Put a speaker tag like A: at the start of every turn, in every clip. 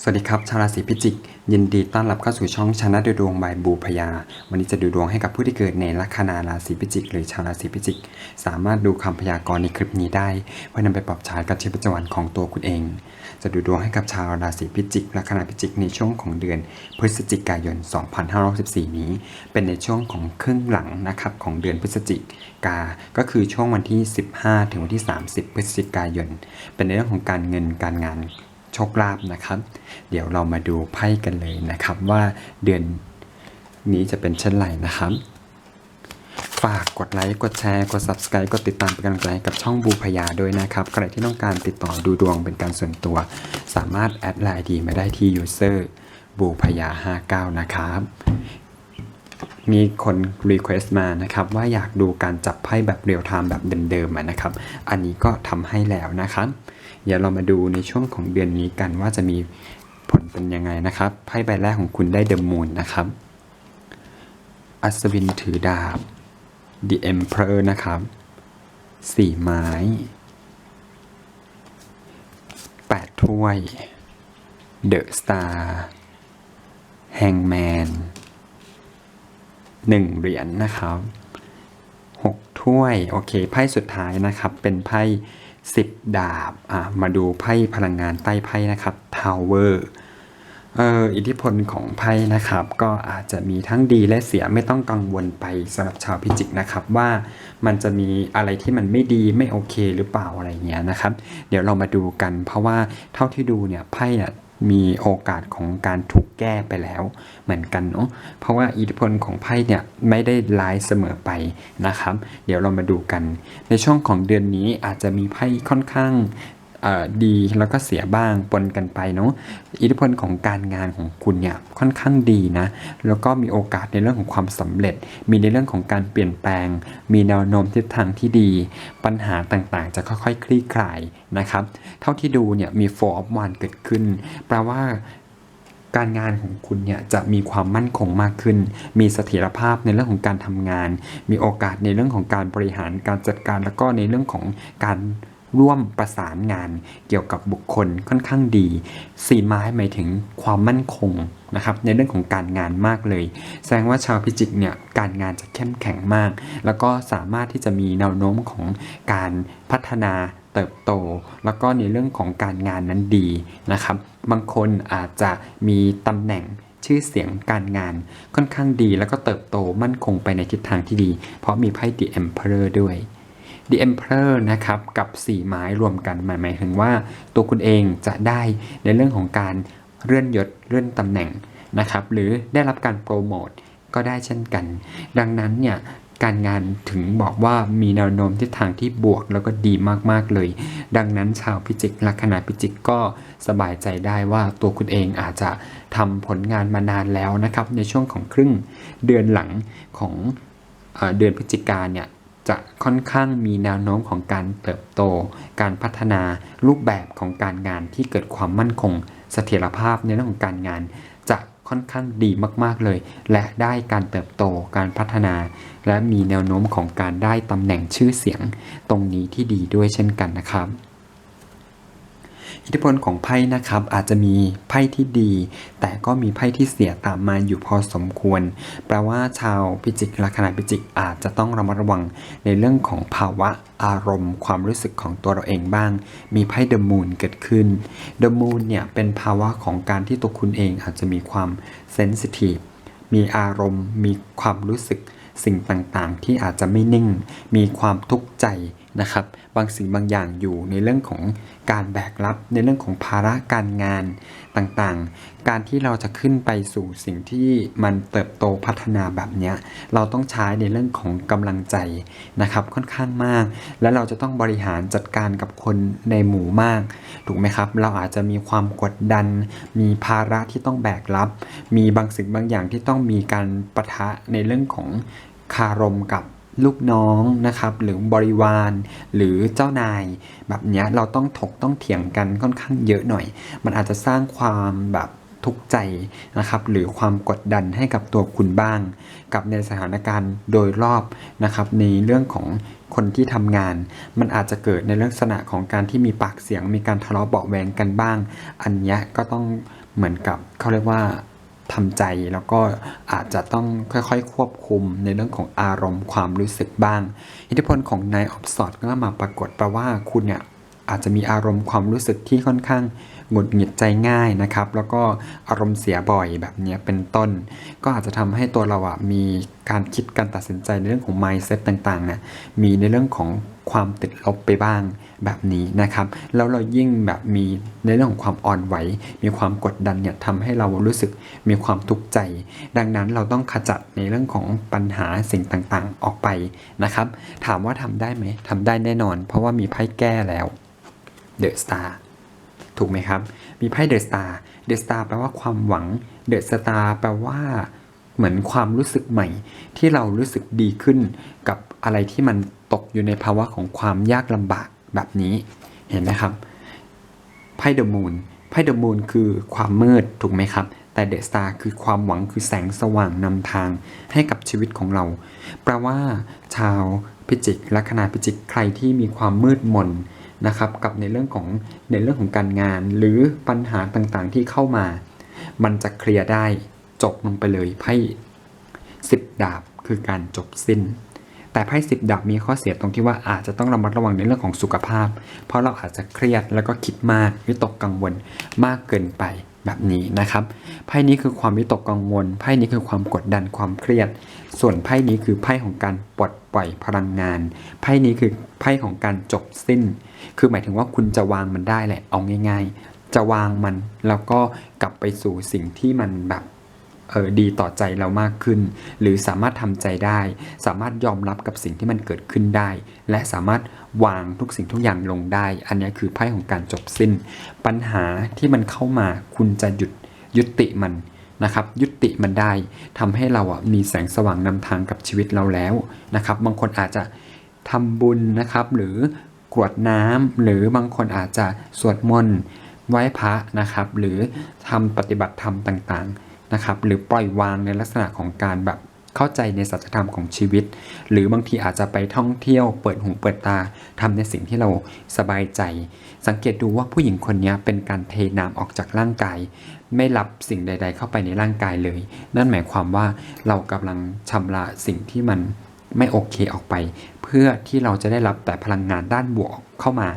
A: สวัสดีครับ ชาวราศีพิจิก ยินดีต้อนรับเข้าสู่ช่องชนะดูดวงบายบูพยา วันนี้จะดูดวงให้กับผู้ที่เกิดในลัคนาราศีพิจิก หรือชาวราศีพิจิก สามารถดูคำพยากรณ์ในคลิปนี้ได้ เพื่อนำไปปรับใช้กับชีวิตประจำวันของตัวคุณเอง จะดูดวงให้กับชาวราศีพิจิกลัคนาพิจิกในช่วงของเดือน พฤศจิกายน 2564 นี้ เป็นในช่วงของครึ่งหลังนะครับของเดือนพฤศจิกา ก็คือช่วงวันที่ 15 ถึงวันที่ 30 พฤศจิกายน เป็นในเรื่องของการเงินการงาน โชคลาภนะครับ เดี๋ยวเรามาดูไพ่กันเลยนะครับว่าเดือนนี้จะเป็นเช่นไรนะครับ ฝากกดไลค์ กดแชร์ กด subscribe กดติดตามเป็นกำลังใจกับช่องบูพยาด้วยนะครับ ใครที่ต้องการติดต่อดูดวงเป็นการส่วนตัว สามารถแอดไลน์ดีมาได้ที่ user บูพยา 59 นะครับ มีคน request มานะครับว่าอยากดูการจับไพ่แบบเรียลไทม์แบบเดิมๆนะครับ อันนี้ก็ทำให้แล้วนะครับ เดี๋ยวเรามาดูในช่วงของเดือนนี้กันว่าจะมีผลเป็นยังไงนะครับ ไพ่ใบแรกของคุณได้เดอะมูนนะครับ อัศวินถือดาบ The Emperor นะครับ สี่ไม้ แปดถ้วย The Star Hangman หนึ่งเหรียญนะครับหกถ้วย โอเค ไพ่สุดท้ายนะครับ เป็นไพ่ สิบดาบอะมาดูไพ่พลังงานใต้ไพ่นะครับทาวเวอร์เอ่ออิทธิพลของไพ่นะครับ ก็อาจจะมีทั้งดีและเสียไม่ต้องกังวลไปสำหรับชาวพิจิกนะครับ ว่ามันจะมีอะไรที่มันไม่ดีไม่โอเคหรือเปล่าอะไรเงี้ยนะครับ เดี๋ยวเรามาดูกันเพราะว่าเท่าที่ดูเนี่ยไพ่เนี่ย มีโอกาสของการถูกแก้ไปแล้วเหมือนกันเนาะเพราะว่าอิทธิพลของไพ่เนี่ยไม่ได้ร้ายเสมอไปนะครับ เดี๋ยวเรามาดูกัน ในช่วงของเดือนนี้อาจจะมีไพ่ค่อนข้าง ดีแล้วก็เสียบ้างปนกันไปเนาะอิทธิพลของการงานของคุณเนี่ยค่อนข้างดีนะแล้วก็มีโอกาสในเรื่องของความสำเร็จ มีในเรื่องของการเปลี่ยนแปลง มีแนวโน้มทิศทางที่ดี ปัญหาต่างๆ จะค่อยๆ คลี่คลายนะครับ เท่าที่ดูเนี่ยมี four of one เกิดขึ้น แปลว่าการงานของคุณเนี่ยจะมีความมั่นคงมากขึ้น มีเสถียรภาพในเรื่องของการทำงาน มีโอกาสในเรื่องของการบริหารการจัดการแล้วก็ในเรื่องของการ ร่วมประสานงานเกี่ยวกับบุคคลค่อนข้างดีสีไม้หมายถึงความมั่นคงนะครับในเรื่องของการงานมากเลย แสดงว่าชาวพิจิกเนี่ยการงานจะเข้มแข็งมาก แล้วก็สามารถที่จะมีแนวโน้มของการพัฒนาเติบโต แล้วก็ในเรื่องของการงานนั้นดีนะครับบางคนอาจจะมีตำแหน่งชื่อเสียงการงานค่อนข้างดี แล้วก็เติบโตมั่นคงไปในทิศทางที่ดี เพราะมีไพ่ The Emperor ด้วย The Emperor นะครับกับ 4 ไม้รวมกันหมายหมายถึงว่าตัวคุณเองจะได้ในเรื่องของการเลื่อนยศเลื่อนตำแหน่งนะครับหรือได้รับการโปรโมทก็ได้เช่นกัน ดังนั้นเนี่ยการงานถึงบอกว่ามีแนวโน้มทิศทางที่บวกแล้วก็ดีมากๆเลย ดังนั้นชาวพิจิกลัคนาพิจิกก็สบายใจได้ว่าตัวคุณเองอาจจะทำผลงานมานานแล้วนะครับในช่วงของครึ่งเดือนหลังของเอเดือนพฤศจิกาเนี่ย จะค่อนข้างมีแนวโน้มของการเติบโต การพัฒนารูปแบบของการงานที่เกิดความมั่นคง เสถียรภาพในเรื่องของการงาน จะค่อนข้างดีมาก ๆเลย และได้การเติบโตการพัฒนา และมีแนวโน้มของการได้ตำแหน่งชื่อเสียง ตรงนี้ที่ดีด้วยเช่นกันนะครับ อิทธิพลของไพ่นะครับอาจจะมีไพ่ที่ดี แต่ก็มีไพ่ที่เสียตามมาอยู่พอสมควร แปลว่าชาวพิจิกลัคนาพิจิกอาจจะต้องระมัดระวังในเรื่องของภาวะอารมณ์ ความรู้สึกของตัวเราเองบ้าง มีไพ่เดอะมูนเกิดขึ้นเดอะมูนเนี่ยเป็นภาวะของการที่ตัวคุณเองอาจจะมีความเซนซิทีฟมีอารมณ์ มีความรู้สึกสิ่งต่างๆ ที่อาจจะไม่นิ่ง มีความทุกข์ใจ นะครับบางสิ่งบางอย่างอยู่ในเรื่องของการแบกรับ ในเรื่องของภาระการงานต่างๆ การที่เราจะขึ้นไปสู่สิ่งที่มันเติบโตพัฒนาแบบเนี้ยเราต้องใช้ในเรื่องของกำลังใจนะครับค่อนข้างมาก และเราจะต้องบริหารจัดการกับคนในหมู่มาก ถูกไหมครับ เราอาจจะมีความกดดัน มีภาระที่ต้องแบกรับ มีบางสิ่งบางอย่างที่ต้องมีการประทะในเรื่องของคารมกับ ลูกน้องนะครับ หรือบริวาร หรือเจ้านาย แบบเนี้ยเราต้องถกต้องเถียงกันค่อนข้างเยอะหน่อย มันอาจจะสร้างความแบบทุกข์ใจนะครับ หรือความกดดันให้กับตัวคุณบ้าง กับในสถานการณ์โดยรอบนะครับ ในเรื่องของคนที่ทำงาน มันอาจจะเกิดในลักษณะของการที่มีปากเสียง มีการทะเลาะเบาแวงกันบ้าง อันเนี้ยก็ต้องเหมือนกับเขาเรียกว่า ทำใจแล้วก็อาจจะต้องค่อยๆ ควบคุมในเรื่องของอารมณ์ความรู้สึกบ้าง อิทธิพลของนายออฟสอดก็มาปรากฏแปลว่าคุณเนี่ยอาจจะมีอารมณ์ความรู้สึกที่ค่อนข้าง หงุดหงิดใจง่ายนะครับ แล้วก็อารมณ์เสียบ่อยแบบนี้เป็นต้น ก็อาจจะทำให้ตัวเราอะมีการคิดการตัดสินใจในเรื่องของ mindset ต่างๆเนี่ยมีในเรื่องของความติดลบไปบ้างแบบนี้นะครับ แล้วเรายิ่งแบบมีในเรื่องของความอ่อนไหว มีความกดดันเนี่ยทำให้เรารู้สึกมีความทุกข์ใจ ดังนั้นเราต้องขจัดในเรื่องของปัญหาสิ่งต่างๆออกไปนะครับ ถามว่าทำได้ไหมทำได้แน่นอน เพราะว่ามีไพ่แก้แล้วเดอะสตาร์ ถูกไหมครับ มีไพ่เดอะสตาร์เดอะสตาร์แปลว่าความหวังเดอะสตาร์แปลว่าเหมือนความรู้สึกใหม่ ที่เรารู้สึกดีขึ้น กับอะไรที่มันตกอยู่ในภาวะของความยากลำบากแบบนี้เห็นไหมครับไพ่เดอะมูนไพ่เดอะมูนคือความมืดถูกไหมครับ แต่เดอะสตาร์คือความหวังคือแสงสว่างนำทางให้กับชีวิตของเรา แปลว่า ชาวพิจิกลัคนาพิจิกใครที่มีความมืดมน นะครับกับในเรื่องของในเรื่องของการงาน หรือปัญหาต่างๆที่เข้ามา มันจะเคลียร์ได้จบลงไปเลยไพ่สิบดาบคือการจบสิ้น แต่ไพ่สิบดาบมีข้อเสียตรงที่ว่าอาจจะต้องระมัดระวังในเรื่องของสุขภาพ เพราะเราอาจจะเครียดแล้วก็คิดมากวิตกกังวลมากเกินไปแบบนี้นะครับไพ่นี้คือความวิตกกังวลไพ่นี้คือความกดดันความเครียด ส่วนไพ่นี้คือไพ่ของการปลดปล่อยพลังงาน ไพ่นี้คือไพ่ของการจบสิ้น คือหมายถึงว่าคุณจะวางมันได้แหละ เอาง่าย ๆ จะวางมันแล้วก็กลับไปสู่สิ่งที่มันแบบเออดีต่อใจเรามากขึ้น หรือสามารถทำใจได้ สามารถยอมรับกับสิ่งที่มันเกิดขึ้นได้ และสามารถวางทุกสิ่งทุกอย่างลงได้ อันนี้คือไพ่ของการจบสิ้น ปัญหาที่มันเข้ามาคุณจะหยุดยุติมัน นะครับยุติมันได้ทำให้เราอะมีแสงสว่างนำทางกับชีวิตเราแล้วนะครับบางคนอาจจะทำบุญนะครับหรือกรวดน้ำหรือบางคนอาจจะสวดมนต์ไหว้พระนะครับหรือทำปฏิบัติธรรมต่างๆนะครับหรือปล่อยวางในลักษณะของการแบบเข้าใจในสัจธรรมของชีวิต หรือบางทีอาจจะไปท่องเที่ยวเปิดหูเปิดตาทำในสิ่งที่เราสบายใจ สังเกตดูว่าผู้หญิงคนนี้เป็นการเทน้ำออกจากร่างกาย ไม่รับสิ่งใด ๆ เข้าไปในร่างกายเลย นั่นหมายความว่าเรากำลังชำระสิ่งที่มันไม่โอเคออกไป เพื่อที่เราจะได้รับแต่พลังงานด้านบวกเข้ามา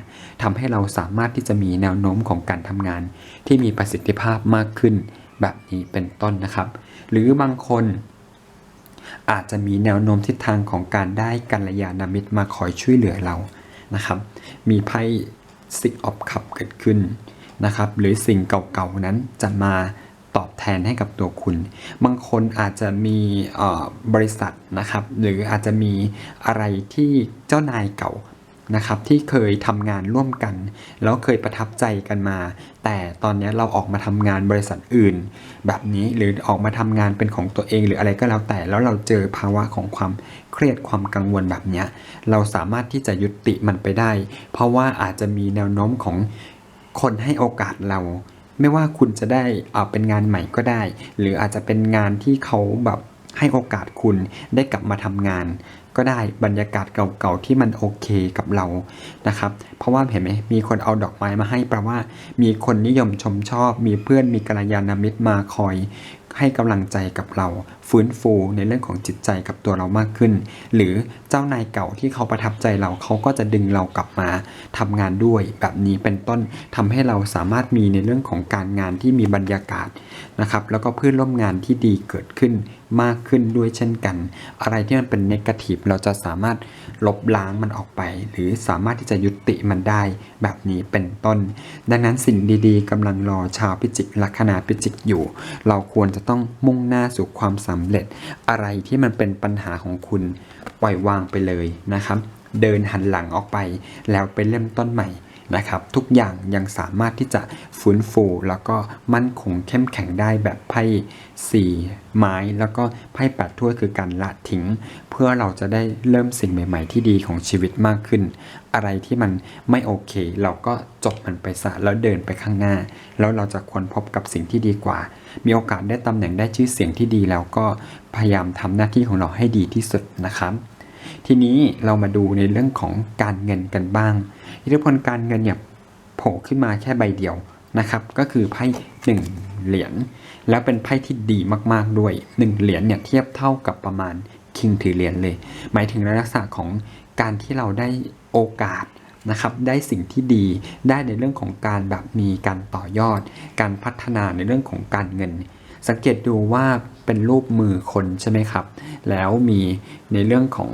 A: ทำให้เราสามารถที่จะมีแนวโน้มของการทำงาน ที่มีประสิทธิภาพมากขึ้น แบบนี้เป็นต้นนะครับ หรือบางคนอาจจะมีแนวโน้มทิศทางของการได้กัลยาณมิตรมาคอยช่วยเหลือเรานะครับ มีไพ่ซิกออฟคัพเกิดขึ้น นะครับ หรือสิ่งเก่าๆนั้นจะมาตอบแทนให้กับตัวคุณ บางคนอาจจะมีบริษัทนะครับ หรืออาจจะมีอะไรที่เจ้านายเก่านะครับที่เคยทำงานร่วมกัน แล้วเคยประทับใจกันมา แต่ตอนนี้เราออกมาทำงานบริษัทอื่น แบบนี้หรือออกมาทำงานเป็นของตัวเองหรืออะไรก็แล้วแต่แล้วเราเจอภาวะของความเครียดความกังวลแบบนี้เราสามารถที่จะยุติมันไปได้ เพราะว่าอาจจะมีแนวโน้มของ คนให้โอกาสเรา ไม่ว่าคุณจะได้เป็นงานใหม่ก็ได้ หรืออาจจะเป็นงานที่เขาแบบให้โอกาสคุณได้กลับมาทำงาน ก็ได้บรรยากาศเก่าๆที่มันโอเคกับเรานะครับ เพราะว่าเห็นไหมมีคนเอาดอกไม้มาให้แปลว่า มีคนนิยมชมชอบ มีเพื่อนมีกัลยาณมิตรมาคอย ให้กำลังใจกับเราฟื้นฟูในเรื่องของจิตใจกับตัวเรามากขึ้น หรือเจ้านายเก่าที่เขาประทับใจเราเขาก็จะดึงเรากลับมาทำงานด้วย แบบนี้เป็นต้นทำให้เราสามารถมีในเรื่องของการงานที่มีบรรยากาศนะครับแล้วก็เพื่อนร่วมงานที่ดีเกิดขึ้น มากขึ้นด้วยเช่นกัน อะไรที่มันเป็นเนกาทีฟเราจะสามารถลบล้างมันออกไป หรือสามารถที่จะยุติมันได้แบบนี้เป็นต้น ดังนั้นสิ่งดีๆกำลังรอชาวพิจิกลัคนาพิจิกอยู่ เราควรจะต้องมุ่งหน้าสู่ความสำเร็จ อะไรที่มันเป็นปัญหาของคุณปล่อยวางไปเลยนะครับ เดินหันหลังออกไปแล้วไปเริ่มต้นใหม่ นะครับ ทุกอย่างยังสามารถที่จะฟื้นฟู แล้วก็มั่นคงเข้มแข็งได้แบบไพ่สี่ไม้แล้วก็ไพ่แปดถ้วยคือการละทิ้ง เพื่อเราจะได้เริ่มสิ่งใหม่ๆ ที่ดีของชีวิตมากขึ้น อะไรที่มันไม่โอเค เราก็จบมันไปซะแล้วเดินไปข้างหน้า แล้วเราจะค้นพบกับสิ่งที่ดีกว่า มีโอกาสได้ตำแหน่งได้ชื่อเสียงที่ดีแล้วก็พยายามทำหน้าที่ของเราให้ดีที่สุดนะครับทีนี้เรามาดูในเรื่องของการเงินกันบ้าง อิทธิพลการเงินเนี่ยโผล่ขึ้นมาแค่ใบเดียวนะครับ ก็คือไพ่หนึ่งเหรียญแล้วเป็นไพ่ที่ดีมากๆด้วยหนึ่งเหรียญเนี่ยเทียบเท่ากับประมาณคิงถือเหรียญเลย หมายถึงลักษณะของการที่เราได้โอกาสนะครับได้สิ่งที่ดีได้ในเรื่องของการแบบมีการต่อยอด การพัฒนาในเรื่องของการเงิน สังเกตดูว่าเป็นรูปมือคนใช่ไหมครับ แล้วมีในเรื่องของ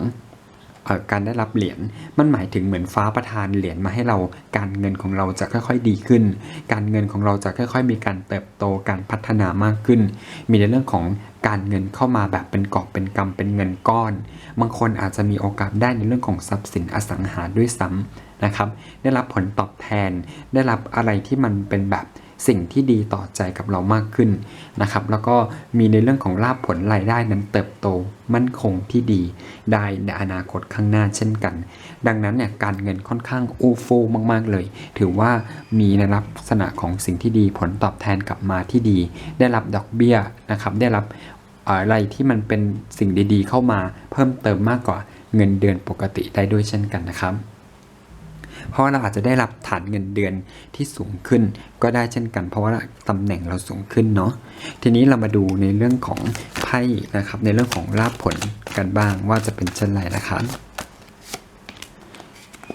A: การได้รับเหรียญมันหมายถึงเหมือนฟ้าประทานเหรียญมาให้เราการเงินของเราจะค่อยๆดีขึ้น การเงินของเราจะค่อย ๆ มีการเติบโตการพัฒนามากขึ้น มีในเรื่องของการเงินเข้ามาแบบเป็นกอบเป็นกำเป็นเงินก้อน บางคนอาจจะมีโอกาสได้ในเรื่องของทรัพย์สินอสังหาด้วยซ้ำนะครับ ได้รับผลตอบแทน ได้รับอะไรที่มันเป็นแบบ สิ่งที่ดีต่อใจกับเรามากขึ้นนะครับ แล้วก็มีในเรื่องของลาภผลรายได้นั้นเติบโตมั่นคงที่ดีได้ในอนาคตข้างหน้าเช่นกัน ดังนั้นเนี่ยการเงินค่อนข้างอู้ฟู่มาก ๆ เลย ถือว่ามีในลักษณะของสิ่งที่ดีผลตอบแทนกลับมาที่ดี ได้รับดอกเบี้ยนะครับ ได้รับอะไรที่มันเป็นสิ่งดีๆ เข้ามาเพิ่มเติมมากกว่าเงินเดือนปกติได้ด้วยเช่นกันนะครับ เพราะว่าเราอาจจะได้รับฐานเงินเดือนที่สูงขึ้น ก็ได้เช่นกัน เพราะว่าตำแหน่งเราสูงขึ้นเนาะทีนี้เรามาดูในเรื่องของไพ่นะครับ ในเรื่องของลาภผลกันบ้างว่าจะเป็นเช่นไรนะครับ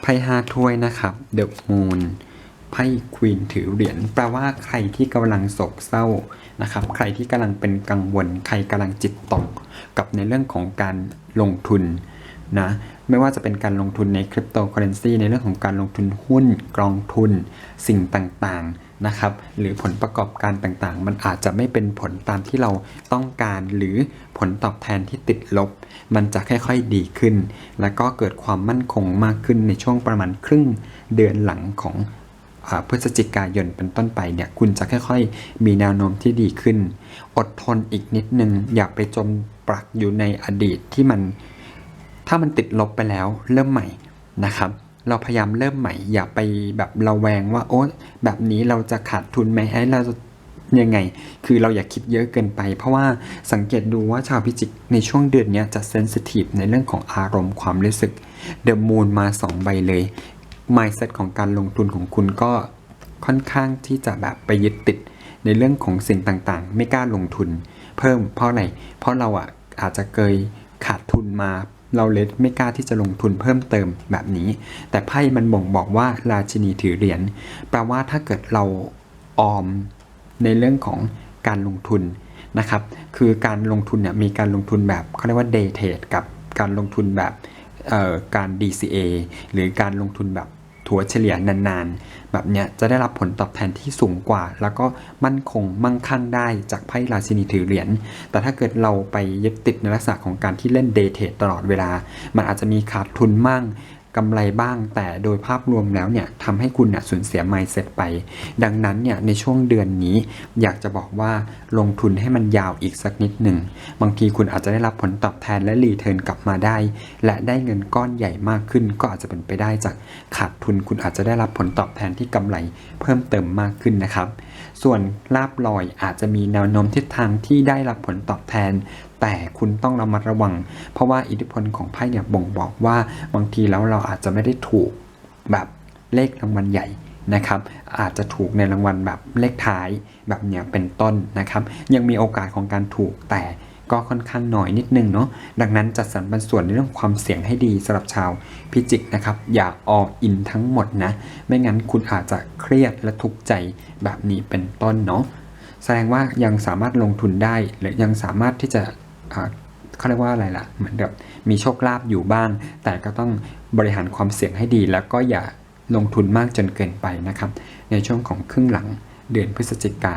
A: ไพ่ห้าถ้วยนะครับเดอะมูนไพ่ควีนถือเหรียญแปลว่าใครที่กำลังโศกเศร้านะครับ ใครที่กำลังเป็นกังวล ใครกำลังจิตตกกับในเรื่องของการลงทุน นะไม่ว่าจะเป็นการลงทุนในคริปโตเคอเรนซีในเรื่องของการลงทุนหุ้นกองทุนสิ่งต่างๆนะครับหรือผลประกอบการต่างๆ มันอาจจะไม่เป็นผลตามที่เราต้องการหรือผลตอบแทนที่ติดลบ มันจะค่อยๆดีขึ้น แล้วก็เกิดความมั่นคงมากขึ้นในช่วงประมาณครึ่งเดือนหลังของอพฤศจิกายนเป็นต้นไปเนี่ยคุณจะค่อยๆ มีแนวโน้มที่ดีขึ้น อดทนอีกนิดนึงอย่าไปจมปลักอยู่ในอดีตที่มัน ถ้ามันติดลบไปแล้วเริ่มใหม่นะครับ เราพยายามเริ่มใหม่ อย่าไปแบบระแวงว่าโอ๊ยแบบนี้เราจะขาดทุนไหมไอ้เราจะยังไง คือเราอย่าคิดเยอะเกินไป เพราะว่าสังเกตดูว่าชาวพิจิกในช่วงเดือนนี้จะเซนซิทีฟในเรื่องของอารมณ์ความรู้สึกเดอะมูนมา 2 ใบเลย mindset ของการลงทุนของคุณก็ค่อนข้างที่จะแบบไปยึดติดในเรื่องของสิ่งต่างๆ ไม่กล้าลงทุน เพิ่มเพราะอะไร เพราะเราอะอาจจะเคยขาดทุนมา เราเลยไม่กล้าที่จะลงทุนเพิ่มเติมแบบนี้ แต่ไพ่มันบ่งบอกว่าราชินีถือเหรียญแปลว่าถ้าเกิดเราออมในเรื่องของการลงทุนนะครับ คือการลงทุนเนี่ยมีการลงทุนแบบเขาเรียกว่า day trade กับการลงทุนแบบการ DCA หรือการลงทุนแบบถัวเฉลี่ยนานๆ แบบเนี้ยจะได้รับผลตอบแทนที่สูงกว่า แล้วก็มั่นคงมั่งคั่งได้จากไพ่ราชินีถือเหรียญแต่ถ้าเกิดเราไปยึดติดในลักษณะของการที่เล่นเดเทตลอดเวลา มันอาจจะมีขาดทุนมั่ง กำไรบ้าง แต่โดยภาพรวมแล้วเนี่ยทำให้คุณเนี่ยสูญเสีย mindset ไป ดังนั้นเนี่ยในช่วงเดือนนี้อยากจะบอกว่าลงทุนให้มันยาวอีกสักนิดหนึ่ง บางทีคุณอาจจะได้รับผลตอบแทนและรีเทิร์นกลับมาได้ และได้เงินก้อนใหญ่มากขึ้น ก็อาจจะเป็นไปได้จากขาดทุนคุณอาจจะได้รับผลตอบแทนที่กำไรเพิ่มเติมมากขึ้นนะครับ ส่วนลาบลอยอาจจะมีแนวโน้มทิศทางที่ได้รับผลตอบแทน แต่คุณต้องระมัดระวัง เพราะว่าอิทธิพลของไพ่เนี่ยบ่งบอกว่าบางทีแล้วเราอาจจะไม่ได้ถูกแบบเลขรางวัลใหญ่นะครับอาจจะถูกในรางวัลแบบเลขท้ายแบบเนี้ยเป็นต้นนะครับ ยังมีโอกาสของการถูกแต่ ก็ค่อนข้างน้อยนิดนึงเนาะดังนั้นจัดสรรปันส่วนในเรื่องความเสี่ยงให้ดีสำหรับชาวพิจิกนะครับ อย่าอออินทั้งหมดนะ ไม่งั้นคุณอาจจะเครียดและทุกข์ใจแบบนี้เป็นต้นเนาะแสดงว่ายังสามารถลงทุนได้หรือยังสามารถที่จะเขาเรียกว่าอะไรล่ะเหมือนแบบมีโชคลาภอยู่บ้าง แต่ก็ต้องบริหารความเสี่ยงให้ดี แล้วก็อย่าลงทุนมากจนเกินไปนะครับ ในช่วงของครึ่งหลังเดือนพฤศจิกา